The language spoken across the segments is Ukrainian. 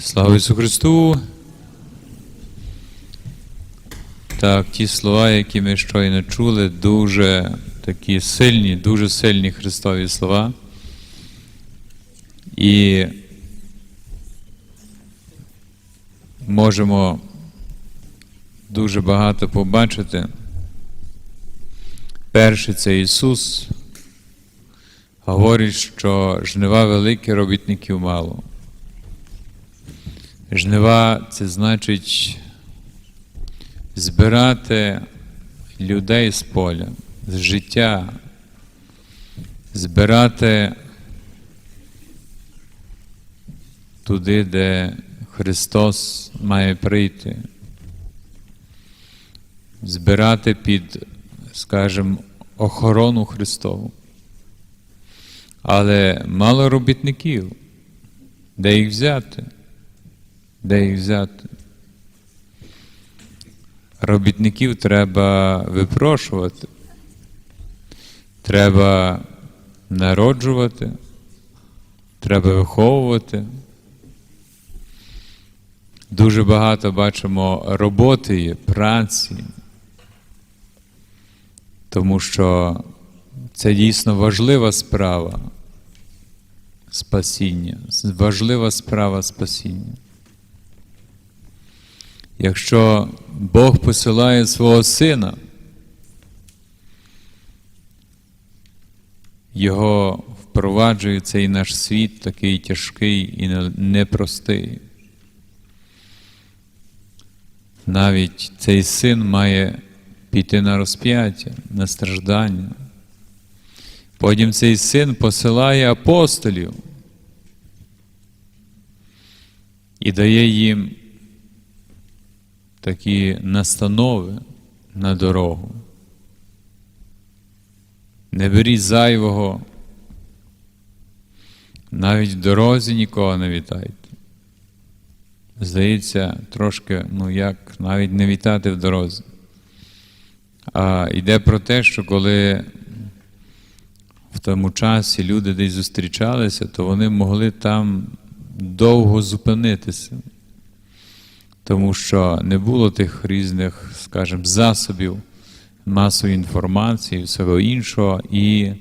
Слава Ісусу Христу! Так, ті слова, які ми щойно чули, дуже такі сильні, дуже сильні Христові слова. І можемо дуже багато побачити. Перше це Ісус говорить, що жнива великі, робітників мало. Жнива це значить збирати людей з поля, з життя, збирати туди, де Христос має прийти, збирати під, скажімо, охорону Христову. Але мало робітників, де їх взяти? Де їх взяти? Робітників треба випрошувати, треба народжувати, треба виховувати. Дуже багато бачимо роботи є, праці, тому що це дійсно важлива справа спасіння, важлива справа спасіння. Якщо Бог посилає свого сина, Його впроваджує цей наш світ такий тяжкий і непростий. Навіть цей син має піти на розп'яття, на страждання. Потім цей син посилає апостолів і дає їм такі настанови на дорогу. Не беріть зайвого, навіть в дорозі нікого не вітайте. Здається, трошки, ну як, навіть не вітати в дорозі. А йде про те, що коли в тому часі люди десь зустрічалися, то вони могли там довго зупинитися тому що не було тих різних, скажімо, засобів масової інформації, всього іншого, і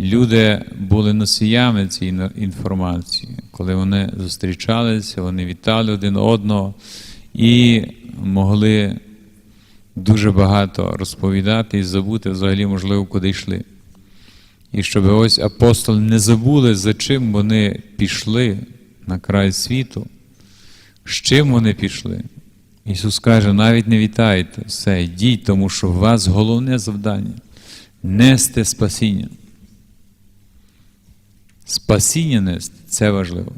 люди були носіями цієї інформації. Коли вони зустрічалися, вони вітали один одного і могли дуже багато розповідати і забути взагалі, можливо, куди йшли. І щоб ось апостоли не забули, за чим вони пішли на край світу. З чим вони пішли? Ісус каже, навіть не вітайте, все, йдіть, тому що у вас головне завдання нести спасіння. Спасіння нести це важливо.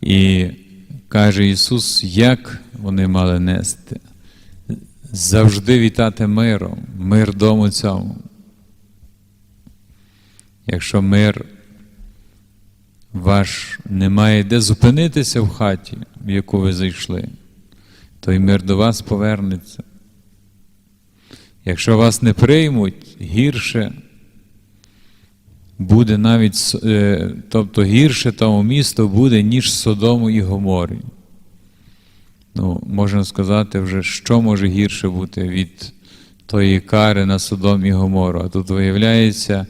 І каже Ісус, як вони мали нести? Завжди вітати миром, мир дому цьому. Якщо мир ваш немає де зупинитися в хаті, в яку ви зайшли, то й мир до вас повернеться. Якщо вас не приймуть, гірше буде навіть, тобто гірше тому місто буде, ніж Содому і Гоморі. Ну, можна сказати, вже, що може гірше бути від тої кари на Содом і Гомору. А тут виявляється,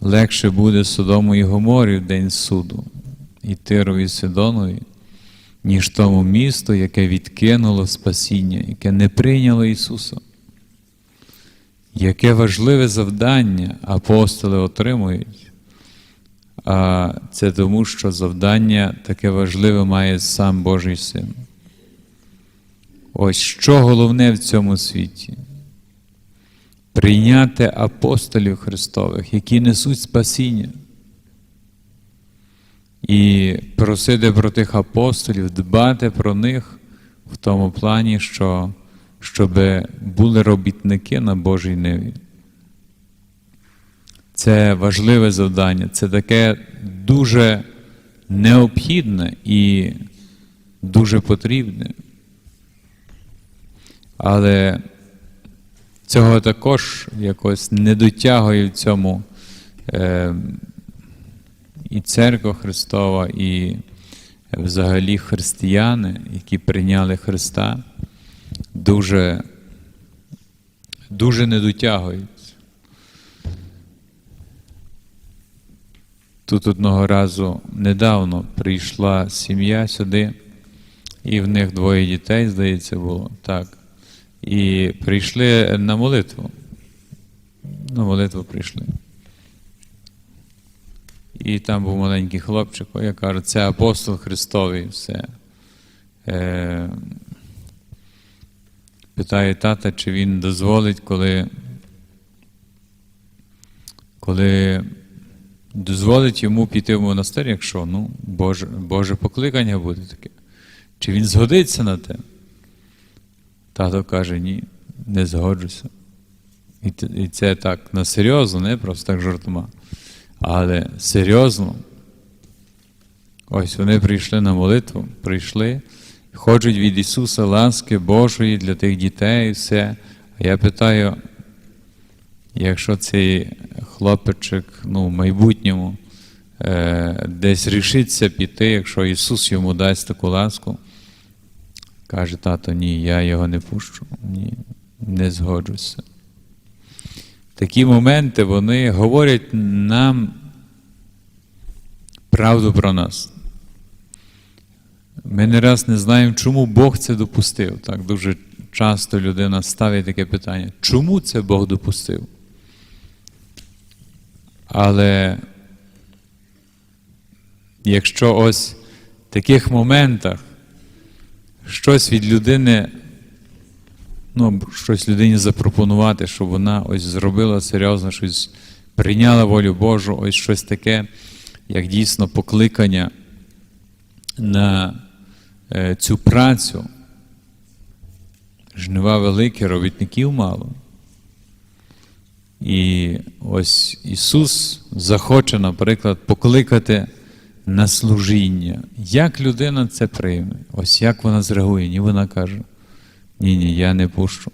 легше буде Содому і Гоморі в день суду, і Тирові і Сидонові, ніж тому місту, яке відкинуло спасіння, яке не прийняло Ісуса. Яке важливе завдання апостоли отримують. А це тому, що завдання таке важливе має сам Божий Син. Ось що головне в цьому світі прийняти апостолів Христових, які несуть спасіння. І просити про тих апостолів, дбати про них в тому плані, що щоб були робітники на Божій ниві. Це важливе завдання, це таке дуже необхідне і дуже потрібне. Але цього також якось не дотягує в цьому е, і церква Христова, і взагалі християни, які прийняли Христа, дуже, дуже не дотягуються. Тут одного разу недавно прийшла сім'я сюди, і в них двоє дітей, здається, було так. І прийшли на молитву. На молитву прийшли. І там був маленький хлопчик, я кажу, це апостол Христовий все. Е, питає тата, чи він дозволить, коли, коли дозволить йому піти в монастир, якщо ну, Боже, Боже покликання буде таке. Чи він згодиться на те? Тато каже, ні, не згоджуся. І, це так на серйозно, не просто так жартома. Але серйозно. Ось вони прийшли на молитву, прийшли, хочуть від Ісуса ласки Божої для тих дітей і все. А я питаю, якщо цей хлопчик ну, в майбутньому е, десь рішиться піти, якщо Ісус йому дасть таку ласку, каже тато, ні, я його не пущу, ні, не згоджуся. Такі моменти вони говорять нам правду про нас. Ми не раз не знаємо, чому Бог це допустив. Так дуже часто людина ставить таке питання, чому це Бог допустив? Але якщо ось в таких моментах щось від людини, ну, щось людині запропонувати, щоб вона ось зробила серйозно щось, прийняла волю Божу, ось щось таке, як дійсно покликання на е, цю працю. Жнива велике, робітників мало. І ось Ісус захоче, наприклад, покликати на служіння. Як людина це прийме? Ось як вона зреагує? Ні, вона каже: ні, ні, я не пущу.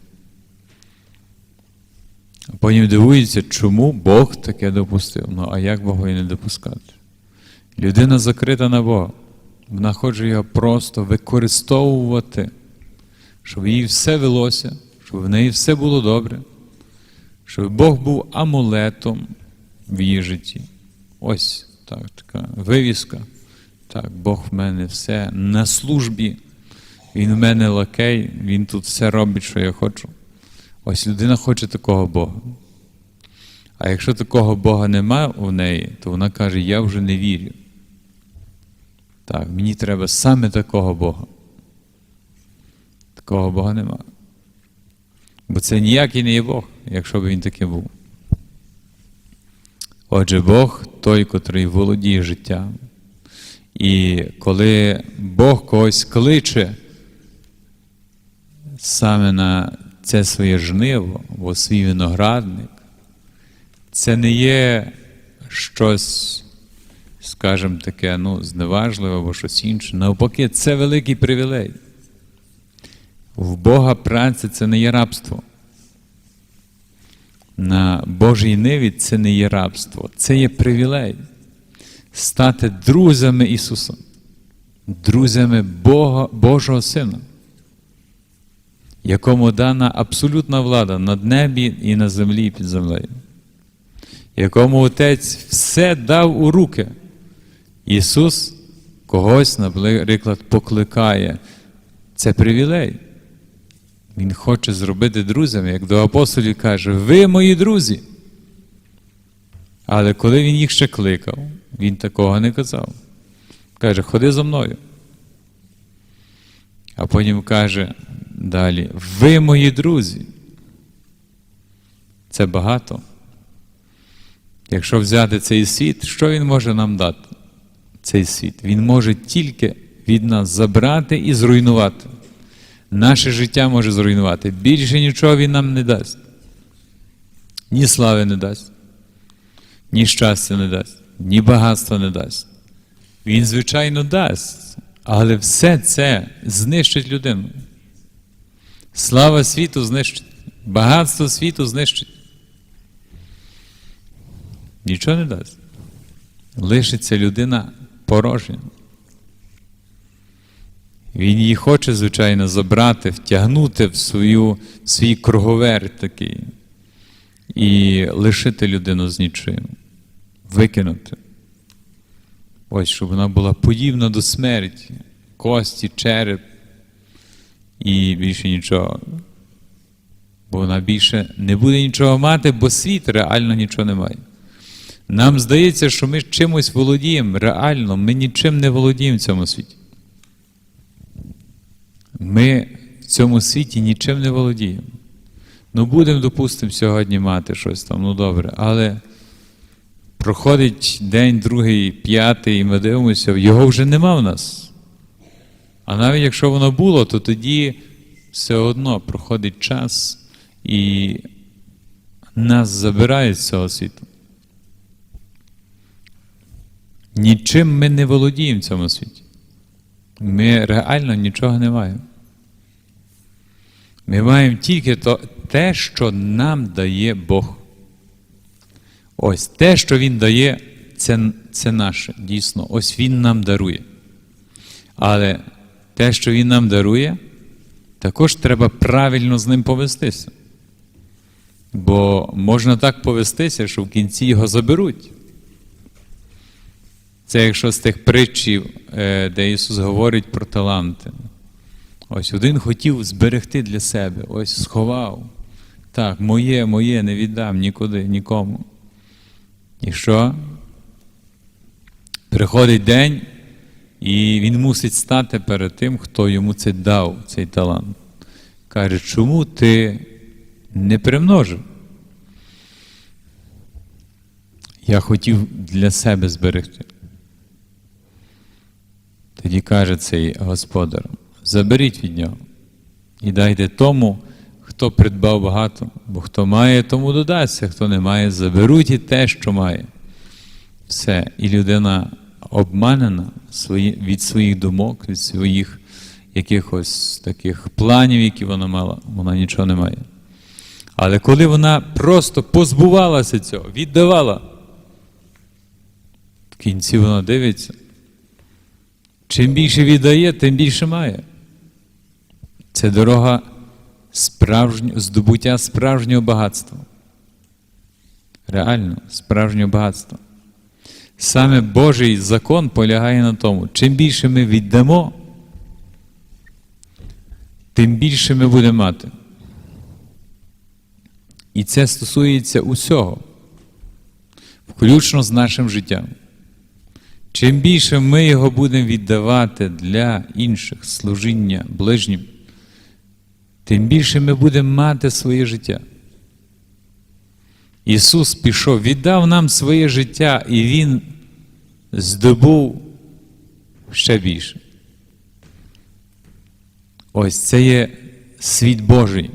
А потім дивується, чому Бог таке допустив. Ну, а як Богові не допускати? Людина закрита на Бога. Вона хоче його просто використовувати, щоб їй все велося, щоб в неї все було добре, щоб Бог був амулетом в її житті. Ось так, така вивіска. Так, Бог в мене все на службі. Він в мене лакей, він тут все робить, що я хочу. Ось людина хоче такого Бога. А якщо такого Бога нема у неї, то вона каже, я вже не вірю. Так, мені треба саме такого Бога. Такого Бога нема. Бо це ніякий не є Бог, якщо б він таким був. Отже, Бог той, котрий володіє життям. І коли Бог когось кличе саме на це своє жниво, або свій виноградник, це не є щось, скажімо таке, ну, зневажливе або щось інше. Навпаки, це великий привілей. В Бога праця це не є рабство. На Божій ниві це не є рабство, це є привілей. Стати друзями Ісуса, друзями Бога, Божого Сина, якому дана абсолютна влада над небі і на землі і під землею, якому Отець все дав у руки. Ісус когось, наприклад, покликає. Це привілей. Він хоче зробити друзями, як до апостолів каже, ви мої друзі. Але коли він їх ще кликав, він такого не казав. Каже, ходи за мною. А потім каже далі: ви мої друзі. Це багато. Якщо взяти цей світ, що він може нам дати? Цей світ. Він може тільки від нас забрати і зруйнувати. Наше життя може зруйнувати. Більше нічого він нам не дасть. Ні слави не дасть, ні щастя не дасть, ні багатства не дасть. Він, звичайно, дасть, але все це знищить людину. Слава світу знищить, багатство світу знищить. Нічого не дасть. лишиться людина порожня. Він її хоче, звичайно, забрати, втягнути в свою, в свій круговерт такий і лишити людину з нічим, викинути. Ось, щоб вона була подібна до смерті, кості, череп і більше нічого. Бо вона більше не буде нічого мати, бо світ реально нічого не має. Нам здається, що ми чимось володіємо. Реально, ми нічим не володіємо в цьому світі. Ми в цьому світі нічим не володіємо. Ну, будемо, допустимо, сьогодні мати щось там, ну добре, але проходить день, другий, п'ятий, і ми дивимося, його вже нема в нас. А навіть якщо воно було, то тоді все одно проходить час і нас забирають з цього світу. Нічим ми не володіємо в цьому світі. Ми реально нічого не маємо. Ми маємо тільки то, те, що нам дає Бог. Ось те, що Він дає, це, це наше, дійсно. Ось Він нам дарує. Але те, що Він нам дарує, також треба правильно з ним повестися. Бо можна так повестися, що в кінці його заберуть. Це якщо з тих притчів, е, де Ісус говорить про таланти. Ось один хотів зберегти для себе, ось сховав. Так, моє, моє, не віддам нікуди, нікому. І що? Приходить день, і він мусить стати перед тим, хто йому це дав, цей талант. Каже, чому ти не примножив? Я хотів для себе зберегти. Тоді каже цей господар: заберіть від нього і дайте тому, хто придбав багато, бо хто має, тому додасться, хто не має, заберуть і те, що має. Все. І людина обманена від своїх думок, від своїх якихось таких планів, які вона мала, вона нічого не має. Але коли вона просто позбувалася цього, віддавала, в кінці вона дивиться. Чим більше віддає, тим більше має. Це дорога справжнього, здобуття справжнього багатства. Реально, справжнього багатства. Саме Божий закон полягає на тому, чим більше ми віддамо, тим більше ми будемо мати. І це стосується усього, включно з нашим життям. Чим більше ми його будемо віддавати для інших служіння ближнім, тим більше ми будемо мати своє життя. Ісус пішов, віддав нам своє життя, і Він здобув ще більше. Ось це є світ Божий.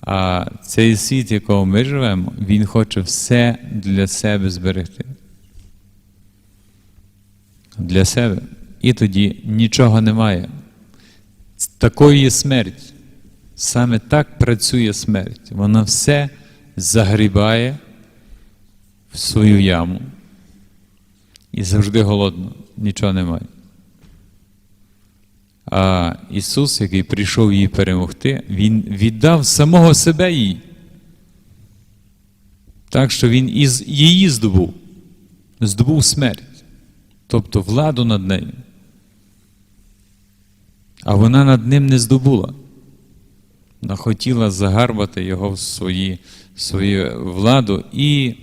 А цей світ, в якому ми живемо, Він хоче все для себе зберегти для себе. І тоді нічого немає. Такою є смерть. Саме так працює смерть. Вона все загрібає в свою яму. І завжди голодно, нічого немає. А Ісус, який прийшов її перемогти, Він віддав самого себе їй. Так що Він із її здобув, здобув смерть тобто владу над нею. А вона над ним не здобула. Хотіла загарбати його в свої, свою владу і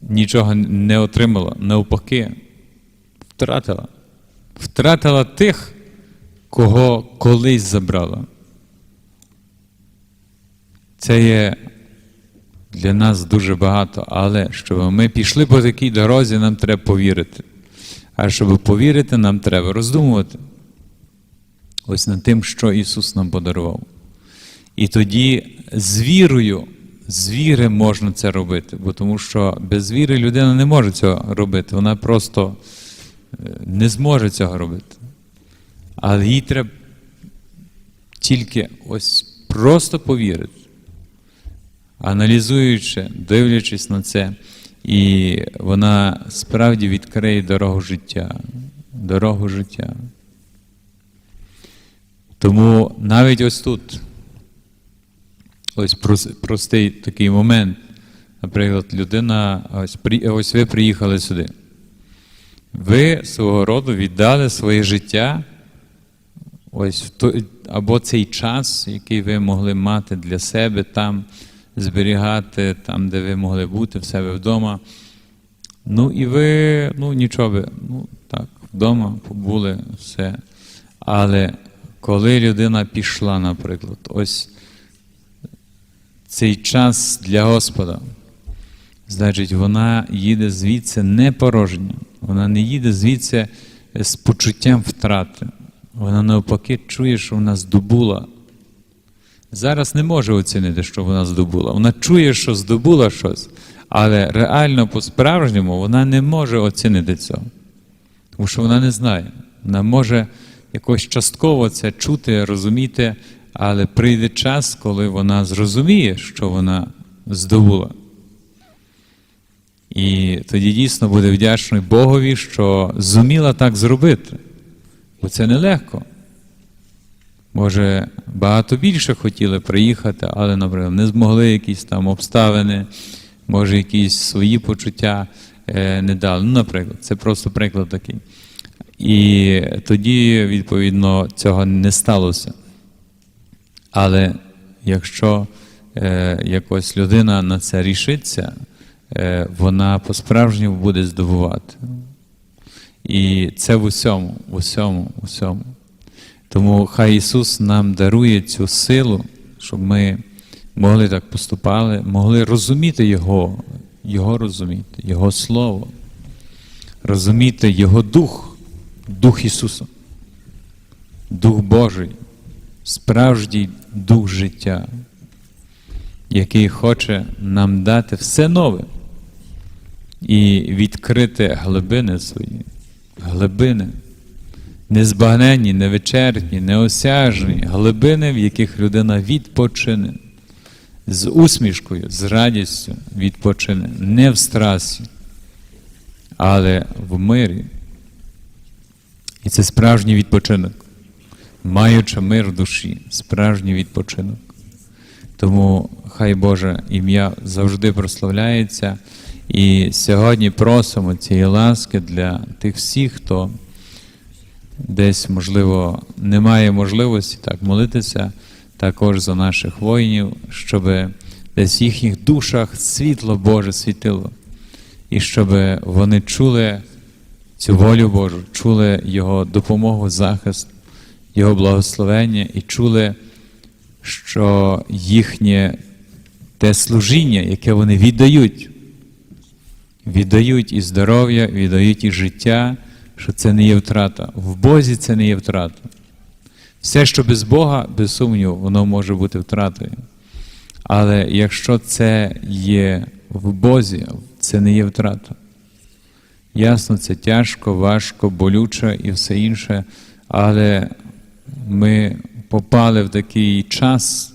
нічого не отримала, навпаки, втратила. Втратила тих, кого колись забрала. Це є для нас дуже багато, але щоб ми пішли по такій дорозі, нам треба повірити. А щоб повірити, нам треба роздумувати. Ось над тим, що Ісус нам подарував. І тоді з вірою, з віри можна це робити, бо тому що без віри людина не може цього робити, вона просто е, не зможе цього робити. Але їй треба тільки ось просто повірити аналізуючи, дивлячись на це, І вона справді відкриє дорогу життя, дорогу життя. Тому навіть ось тут, ось простий такий момент. Наприклад, людина, ось, ось ви приїхали сюди. Ви свого роду віддали своє життя, ось в той, або цей час, який ви могли мати для себе там, зберігати, там, де ви могли бути в себе вдома. Ну і ви, ну нічого ви, ну так, вдома побули, все. Але коли людина пішла, наприклад, ось цей час для Господа, значить, вона їде звідси не порожня, вона не їде звідси з почуттям втрати. Вона навпаки чує, що вона здобула. Зараз не може оцінити, що вона здобула. Вона чує, що здобула щось, але реально по-справжньому вона не може оцінити цього. Тому що вона не знає. Вона може якось частково це чути, розуміти, але прийде час, коли вона зрозуміє, що вона здобула. І тоді дійсно буде вдячний Богові, що зуміла так зробити. Бо це нелегко. Може, багато більше хотіли приїхати, але, наприклад, не змогли якісь там обставини, може, якісь свої почуття е, не дали. Ну, наприклад, це просто приклад такий. І тоді, відповідно, цього не сталося. Але якщо е, якось людина на це рішиться, е, вона по-справжньому буде здобувати. І це в усьому, в усьому, в усьому. Тому хай Ісус нам дарує цю силу, щоб ми могли так поступати, могли розуміти Його, Його розуміти, Його Слово, розуміти Його Дух, Дух Ісуса, Дух Божий, справжній Дух життя, який хоче нам дати все нове і відкрити глибини свої, глибини. Незбагненні, невичерпні, неосяжні глибини, в яких людина відпочине. З усмішкою, з радістю відпочине, не в страсі, але в мирі. І це справжній відпочинок, маючи мир в душі, справжній відпочинок. Тому хай Боже ім'я завжди прославляється. І сьогодні просимо цієї ласки для тих всіх, хто десь, можливо, немає можливості так молитися також за наших воїнів, щоб десь в їхніх душах світло Боже світило, і щоб вони чули цю волю Божу, чули Його допомогу, захист, Його благословення і чули, що їхнє те служіння, яке вони віддають, віддають і здоров'я, віддають і життя, що це не є втрата. В Бозі це не є втрата. Все, що без Бога, без сумніву, воно може бути втратою. Але якщо це є в Бозі, це не є втрата. Ясно, це тяжко, важко, болюче і все інше, але ми попали в такий час,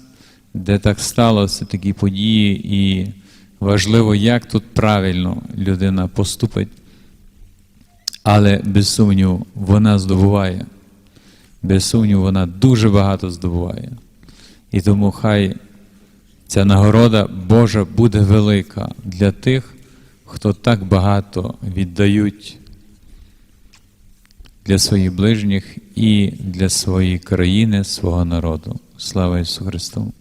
де так сталося такі події, і важливо, як тут правильно людина поступить. Але без сумніву, вона здобуває. Без сумніву, вона дуже багато здобуває. І тому хай ця нагорода Божа буде велика для тих, хто так багато віддають для своїх ближніх і для своєї країни, свого народу. Слава Ісусу Христу!